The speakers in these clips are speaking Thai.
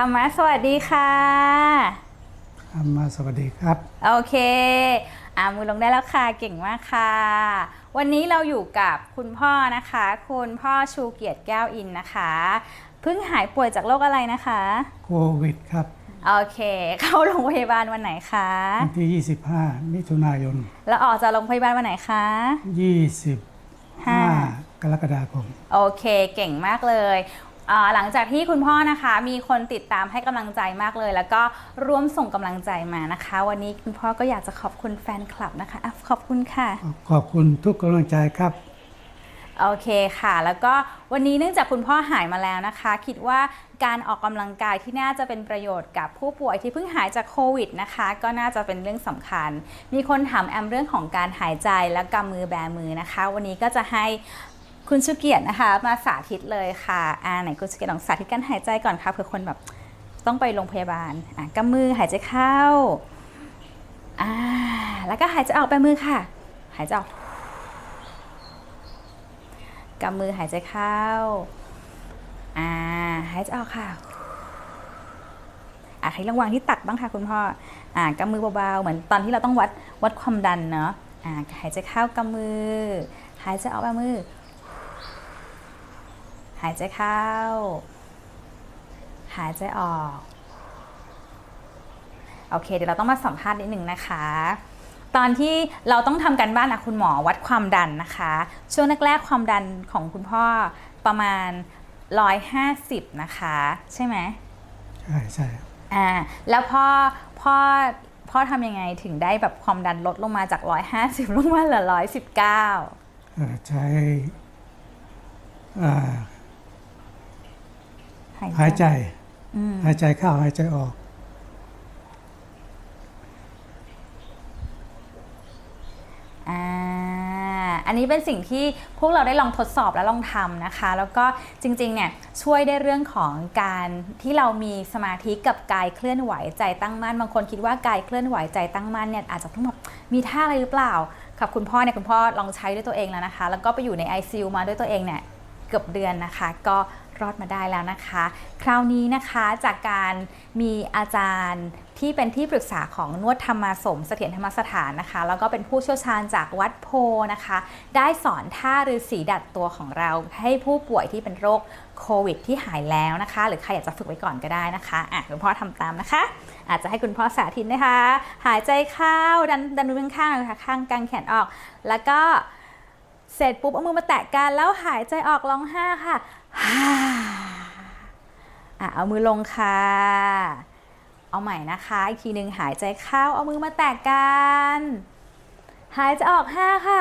รรมะสวัสดีค่ะอามาสวัสดีครับ โอเคอ่ามือลงได้แล้วค่ะ เก่งมากค่ะ วันนี้เราอยู่กับคุณพ่อนะคะ คุณพ่อชูเกียรติแก้วอินนะคะ เพิ่งหายป่วยจากโรคอะไรนะคะ โควิดครับ โอเค เข้าโรงพยาบาลวันไหนคะวันที่ 25 มิถุนายน แล้วออกจากโรงพยาบาลวันไหนคะ25กรกฎาคม โอเค เก่งมากเลยอ่า หลังจากที่คุณพ่อนะคะ มีคนติดตามให้กำลังใจมากเลย แล้วก็ร่วมส่งกำลังใจมานะคะ วันนี้คุณพ่อก็อยากจะขอบคุณแฟนคลับนะคะอะขอบคุณค่ะ ขอบคุณทุกกำลังใจครับโอเคค่ะ แล้วก็วันนี้เนื่องจากคุณพ่อหายมาแล้วนะคะ คิดว่าการออกกำลังกายที่น่าจะเป็นประโยชน์กับผู้ป่วยที่เพิ่งหายจากโควิดนะคะ ก็น่าจะเป็นเรื่องสำคัญ มีคนถามแอมเรื่องของการหายใจและกำมือแบมือนะคะ วันนี้ก็จะให้ คุณชูเกียรตินะคะ มาสาธิตเลยค่ะอ่าไหนคุณชูเกียรติลองสาธิตการหายใจก่อนค่ะเผื่อคนแบบต้องไปโรงพยาบาลอะกำมือหายใจเข้าอ่าแล้วก็หายใจออกแบมือค่ะ หายใจออกกำมือหายใจเข้าอ่าหายใจออกค่ะอะให้ระวังที่ตักบ้างค่ะคุณพ่ออ่ากำมือเบาๆเหมือนตอนที่เราต้องวัดวัดความดันเนาะอ่าหายใจเข้ากำมือ หายใจออกแบบมือ หายใจเข้า หายใจออก โอเค เดี๋ยวเราต้องมาสัมภาษณ์นิดหนึ่งนะคะ ตอนที่เราต้องทำการบ้านอะคุณหมอวัดความดันนะคะ ช่วงแรกๆความดันของคุณพ่อประมาณ 150 นะคะ ใช่ไหมใช่ใช่อ่าแล้วพ่อพ่อพ่อทำยังไงถึงได้แบบความดันลดลงมาจาก 150 ลงมาเหลือ 119เอ่อใช้อ่า หายใจอืมหายใจเข้าหายใจออกอ่าอันนี้เป็นสิ่งที่พวกเราได้ลองทดสอบและลองทำนะคะ แล้วก็จริงๆเนี่ยช่วยได้เรื่องของการที่เรามีสมาธิกับกายเคลื่อนไหวใจตั้งมั่นบางคนคิดว่ากายเคลื่อนไหวใจตั้งมั่นเนี่ยอาจจะต้องแบบมีท่าอะไรหรือเปล่ากับคุณพ่อเนี่ยคุณพ่อลองใช้ด้วยตัวเองแล้วนะคะ แล้วก็ไปอยู่ใน ICU มาด้วยตัวเองเนี่ยเกือบเดือนนะคะ ก็ รอดมาได้แล้วนะคะ คราวนี้นะคะจากการมีอาจารย์ที่เป็นที่ปรึกษาของนวดธรรมสมเสถียรธรรมสถานนะคะ แล้วก็เป็นผู้เชี่ยวชาญจากวัดโพนะคะ ได้สอนท่าฤาษีดัดตัวของเรา ให้ผู้ป่วยที่เป็นโรคโควิด ที่หายแล้วนะคะ หรือใครอยากจะฝึกไว้ก่อนก็ได้นะคะอะคุณพ่อทำตามนะคะ อาจจะให้คุณพ่อสาธิตนะคะ หายใจเข้าดันดันมือข้างๆเลยค่ะข้างกางแขนออก แล้วก็เสร็จปุ๊บเอามือมาแตะกันแล้วหายใจออกร้องห้าค่ะ เอามือลงค่ะ เอาใหม่นะคะ อีกทีหนึ่งหายใจเข้า เอามือมาแตะกัน หายใจออกห้าค่ะ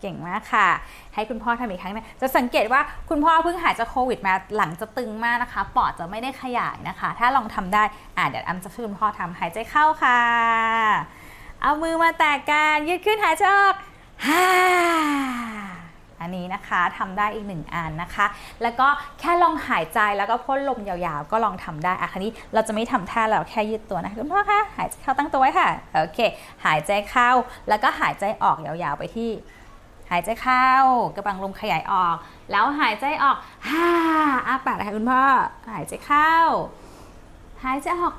เก่งมากค่ะ ให้คุณพ่อทำอีกครั้งนึงจะสังเกตว่าคุณพ่อเพิ่งหายจากโควิดมาหลังจะตึงมากนะคะ ปอดจะไม่ได้ขยายนะคะ ถ้าลองทำได้อะเดี๋ยวอ้ำจะช่วยคุณพ่อทำหายใจเข้าค่ะ เอามือมาแตะกันยืดขึ้นหายใจออกฮ่า อันนี้นะคะทำได้อีกหนึ่งอันนะคะ แล้วก็แค่ลองหายใจแล้วก็พ่นลมยาวๆ ก็ลองทำได้อะคันนี้เราจะไม่ทำท่าเราแค่ยืดตัวนะคุณพ่อคะหายใจเข้าตั้งตัวไว้ค่ะโอเค หายใจเข้าแล้วก็หายใจออกยาวๆไปที่หายใจเข้ากระบังลมขยายออก แล้วหายใจออกฮ่าอ้าปากนะคะคุณพ่อหายใจเข้า หายใจออก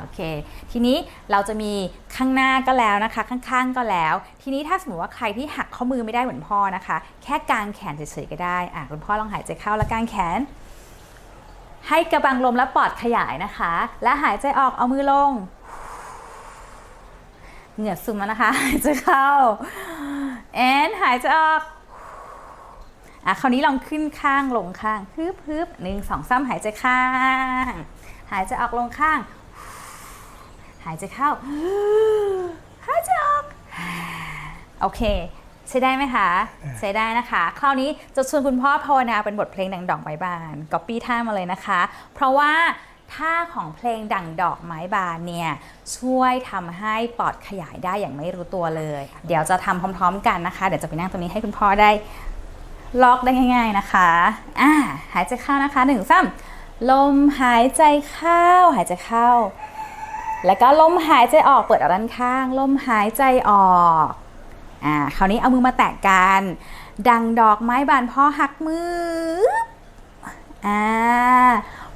โอเค ทีนี้เราจะมีข้างหน้าก็แล้วนะคะ ข้างๆก็แล้ว ทีนี้ถ้าสมมติว่าใครที่หักข้อมือไม่ได้เหมือนพ่อนะคะ แค่กางแขนเฉยๆก็ได้อะคุณพ่อลองหายใจเข้าแล้วกางแขน ให้กระบังลมและปอดขยายนะคะ และหายใจออกเอามือลง เหงื่อซึมแล้วนะคะหายใจเข้าแอนหายใจออกอะคราวนี้ลองขึ้นข้างลงข้างฮึบฮึบหนึ่งสองสามหายใจข้าง หายใจออกลงข้าง หายใจเข้า หายใจออก โอเค ใช้ได้ไหมคะ ใช้ได้นะคะ คราวนี้จะชวนคุณพ่อภาวนาเป็นบทเพลงดังดอกไม้บานก๊อปปี้ท่ามาเลยนะคะ เพราะว่าท่าของเพลงดังดอกไม้บานเนี่ยช่วยทำให้ปอดขยายได้อย่างไม่รู้ตัวเลย เดี๋ยวจะทำพร้อม ๆ กันนะคะ เดี๋ยวจะไปนั่งตรงนี้ให้คุณพ่อได้ล็อกได้ง่าย ๆนะคะอ่าหายใจเข้านะคะหนึ่งซ้ำลมหายใจเข้า หายใจเข้า แล้วก็ลมหายใจออกเปิดออกด้านข้าง ลมหายใจออกอ่าคราวนี้เอามือมาแตะกัน ดังดอกไม้บานพ่อหักมืออ่า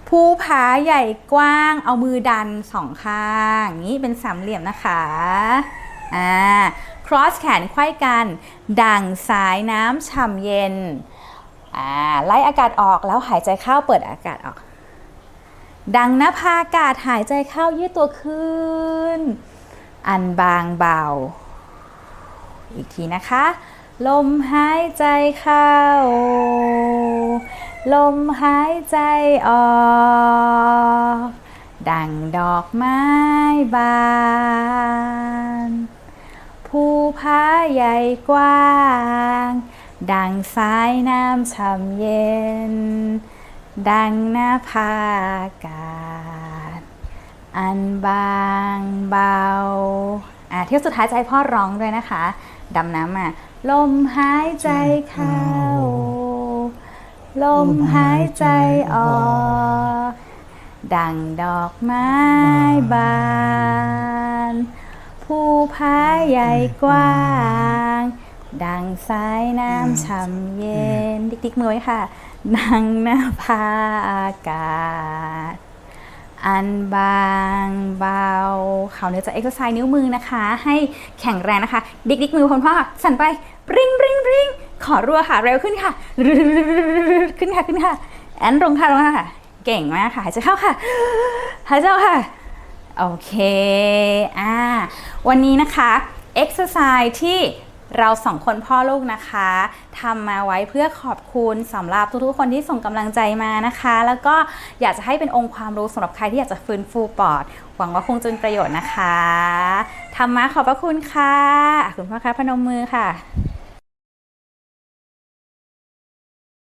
ภูผาใหญ่กว้าง เอามือดันสองข้างอย่างนี้เป็นสามเหลี่ยมนะคะอ่า cross แขนไขว้กัน ดังสายน้ำฉ่ำเย็นอ่าไล่อากาศออกแล้วหายใจเข้าเปิดอากาศออก ดังหน้าผาอากาศหายใจเข้ายืดตัวขึ้น อันบางเบา อีกทีนะคะ ลมหายใจเข้า ลมหายใจออก ดังดอกไม้บานภูผาใหญ่กว้าง ดังสายน้ำช่ำเย็น ดังหน้าผากาศ อันบางเบา อะเที่ยวสุดท้ายให้พ่อร้องด้วยนะคะ ดำน้ำอะ ลมหายใจเข้า ลมหายใจออก ดังดอกไม้บานภูผายใหญ่กว้าง ดังสายน้ำช่ำเย็นดิกๆมือไว้ค่ะ ดังหน้าผาอากาศ อันบางเบาเขาวเนี่ยจะเอ็กซ์ไซส์นิ้วมือนะคะ ให้แข็งแรงนะคะ ดิกดิกมือพร้อมๆค่ะสั่นไปปริงปริงปริงขอรัวค่ะเร็วขึ้นค่ะขึ้นค่ะขึ้นค่ะ แอนลงค่ะลงค่ะ เก่งมากค่ะหายใจเข้าค่ะหายใจออกค่ะโอเคอ่าวันนี้นะคะเอ็กซ์ไซส์ที่ เราสองคนพ่อลูกนะคะทำมาไว้เพื่อขอบคุณสำหรับทุกๆคนที่ส่งกำลังใจมานะคะ แล้วก็อยากจะให้เป็นองค์ความรู้สำหรับใครที่อยากจะฟื้นฟูปอด หวังว่าคงจะเป็นประโยชน์นะคะทำมาขอบพระคุณค่ะอะคุณพ่อคะพนมมือค่ะ